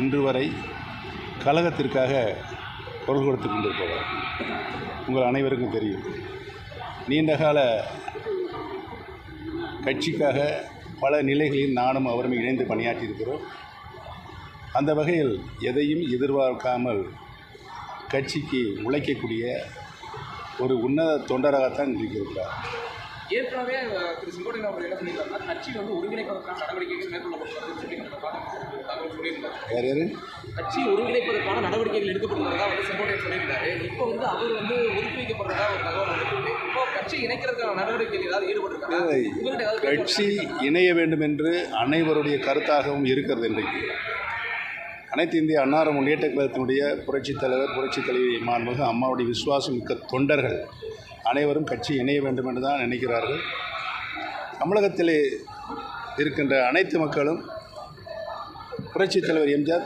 இன்று வரை கழகத்திற்காக குரல் கொடுத்து கொண்டிருப்பவர். உங்கள் அனைவருக்கும் தெரியும். நீண்டகால கட்சிக்காக பல நிலைகளில் நானும் அவரும் இணைந்து பணியாற்றியிருக்கிறோம். அந்த வகையில் எதையும் எதிர்பார்க்காமல் கட்சிக்கு உழைக்கக்கூடிய ஒரு உன்னத தொண்டராகத்தான் இன்றைக்கு இருக்கிறார். ஏற்கனவே திரு செங்கோட்டையன் அவர் என்ன சொல்லியிருக்காருன்னா கட்சி வந்து ஒருங்கிணைப்பதற்கான நடவடிக்கைகள் மேற்கொள்ளப்பட்டதுன்னு சொல்லி நம்ம பார்த்து தகவல் சொல்லியிருந்தார் யார் யார்? கட்சி ஒருங்கிணைப்பதற்கான நடவடிக்கைகள் எடுக்கப்படுறதா வந்து செங்கோட்டையன் சொல்லியிருக்காரு இப்போ வந்து அவர் வந்து ஒதுக்கி வைக்கப்படுறதா ஒரு தகவல் இப்போ கட்சி இணைக்கிறதுக்கான நடவடிக்கைகள் ஏதாவது ஈடுபட்டிருக்காங்க கட்சி இணைய வேண்டும் என்று அனைவருடைய கருத்தாகவும் இருக்கிறது இன்றைக்கு. அனைத்து இந்திய அன்னார முன்னேற்ற கழகத்தினுடைய புரட்சித் தலைவர் புரட்சித் தலைவி மாண்புமிகு அம்மாவுடைய விசுவாசம் மிக்க தொண்டர்கள் அனைவரும் கட்சி இணைய வேண்டும் என்று தான் நினைக்கிறார்கள். தமிழகத்திலே இருக்கின்ற அனைத்து மக்களும் புரட்சித் தலைவர் எம்ஜிஆர்